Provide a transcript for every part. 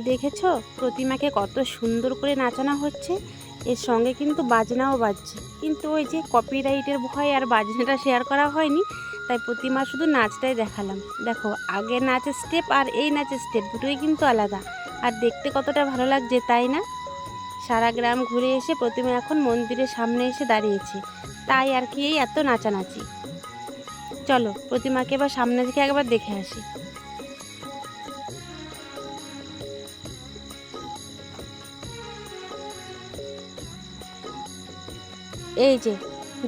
দেখেছ? প্রতিমাকে কত সুন্দর করে নাচানো হচ্ছে। এর সঙ্গে কিন্তু বাজনাও বাজছে। কিন্তু ওই যে কপিরাইটের ভয় আর বাজনাটা শেয়ার করা হয়নি, তাই প্রতিমা শুধু নাচটাই দেখালাম। দেখো, আগে নাচের স্টেপ আর এই নাচের স্টেপ দুটোই কিন্তু আলাদা। আর দেখতে কতটা ভালো লাগছে, তাই না? সারা গ্রাম ঘুরে এসে প্রতিমা এখন মন্দিরের সামনে এসে দাঁড়িয়েছে। তাই আর কি এই এত নাচানাচি। চলো, প্রতিমাকে এবার সামনে থেকে একবার দেখে আসি। এই যে,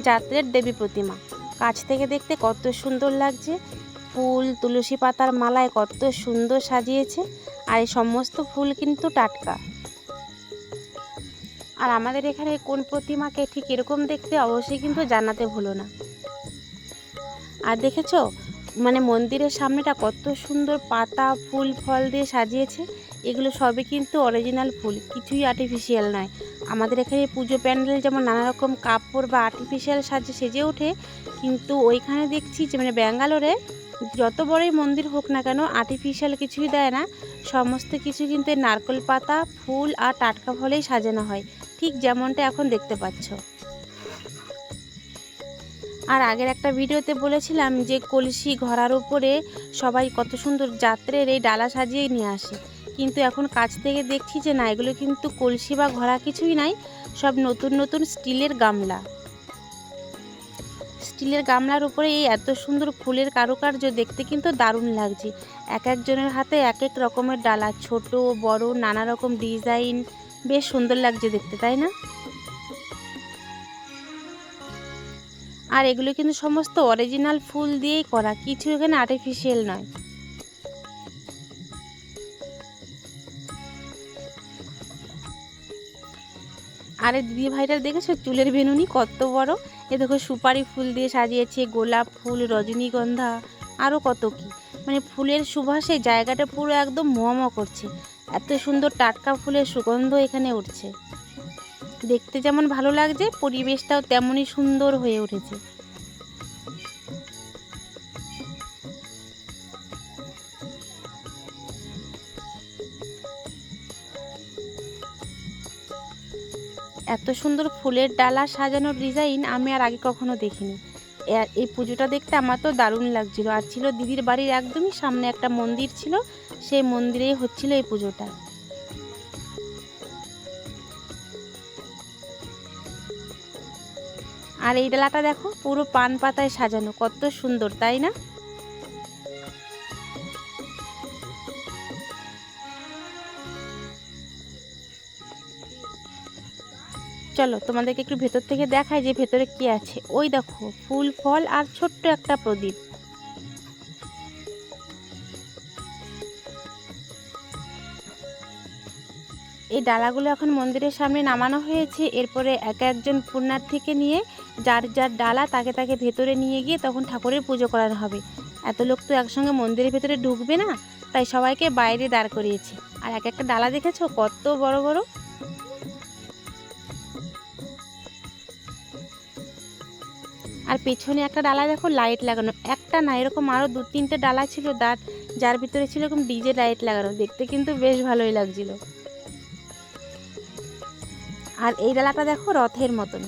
যাত্রের দেবী প্রতিমা। কাছ থেকে দেখতে কত সুন্দর লাগছে। ফুল, তুলসী পাতার মালায় কত সুন্দর সাজিয়েছে। আর এই সমস্ত ফুল কিন্তু টাটকা। আর আমাদের এখানে কোন প্রতিমাকে ঠিক এরকম দেখতে অবশ্যই কিন্তু জানাতে ভুলো না। আর দেখেছ? মানে মন্দিরের সামনেটা কত সুন্দর পাতা, ফুল, ফল দিয়ে সাজিয়েছে। এগুলো সবই কিন্তু অরিজিনাল ফুল, কিছুই আর্টিফিশিয়াল নয়। আমাদের এখানে পুজো প্যান্ডেল যেমন নানা রকম কাপড় বা আর্টিফিশিয়াল সাজে সেজে ওঠে, কিন্তু ওইখানে দেখছি যে মানে ব্যাঙ্গালোরে যত বড়ই মন্দির হোক না কেন আর্টিফিশিয়াল কিছুই দেয় না। সমস্ত কিছু কিন্তু নারকেল পাতা, ফুল আর টাটকা ফলেই সাজানো হয়। ঠিক যেমনটা এখন দেখতে পাচ্ছ। আর আগের একটা ভিডিওতে বলেছিলাম যে কলসি ঘোড়ার উপরে সবাই কত সুন্দর যাত্রের এই ডালা সাজিয়ে নিয়ে আসে। কিন্তু এখন কাছ থেকে দেখছি যে না, এগুলো কিন্তু কলসি বা ঘোড়া কিছুই নাই, সব নতুন নতুন স্টিলের গামলা। স্টিলের গামলার উপরে এই এত সুন্দর ফুলের কারুকার্য দেখতে কিন্তু দারুণ লাগছে। এক একজনের হাতে এক এক রকমের ডালা, ছোট, বড়, নানা রকম ডিজাইন। বেশ সুন্দর লাগছে দেখতে, তাই না? আর এগুলো কিন্তু সমস্ত অরিজিনাল ফুল দিয়েই করা, কিছু এখানে আর্টিফিশিয়াল নয়। আরে দিদি ভাইটার দেখেছ? চুলের বেনুনি কত বড়? এ দেখো সুপারি ফুল দিয়ে সাজিয়েছে, গোলাপ ফুল, রজনীগন্ধা আরও কত কি। মানে ফুলের সুবাসে জায়গাটা পুরো একদম মম করছে। এত সুন্দর টাটকা ফুলের সুগন্ধ এখানে উঠছে। দেখতে যেমন ভালো লাগছে, পরিবেশটাও তেমনই সুন্দর হয়ে উঠেছে। এত সুন্দর ফুলের ডালা সাজানোর ডিজাইন আমি আর আগে কখনো দেখিনি। এই পুজোটা দেখতে আমার তো দারুণ লাগছিল। আর ছিল দিদির বাড়ির একদমই সামনে একটা মন্দির ছিল, সেই মন্দিরেই হচ্ছিল এই পুজোটা। আর এই ডালাটা দেখো, পুরো পান পাতায় সাজানো, কত সুন্দর, তাই না? চলো, তোমাদেরকে একটু ভেতর থেকে দেখায় যে ভেতরে কি আছে। ওই দেখো, ফুল, ফল আর ছোট্ট একটা প্রদীপ। এই ডালাগুলো এখন মন্দিরের সামনে নামানো হয়েছে। এরপরে এক একজন পুণ্যার্থীকে নিয়ে যার যার ডালা তাকে তাকে ভেতরে নিয়ে গিয়ে তখন ঠাকুরের পুজো করানো হবে। এত লোক তো একসঙ্গে মন্দিরের ভেতরে ঢুকবে না, তাই সবাইকে বাইরে দাঁড় করিয়েছে। আর এক একটা ডালা দেখেছ, কত বড় বড়? আর পেছনে একটা ডালা দেখো লাইট লাগানো। একটা না, এরকম আরও দু তিনটে ডালা ছিল দাঁত, যার ভিতরে ছিল এরকম ডিজে লাইট লাগানো। দেখতে কিন্তু বেশ ভালোই লাগছিল। আর এই ডালাটা দেখো রথের মতন।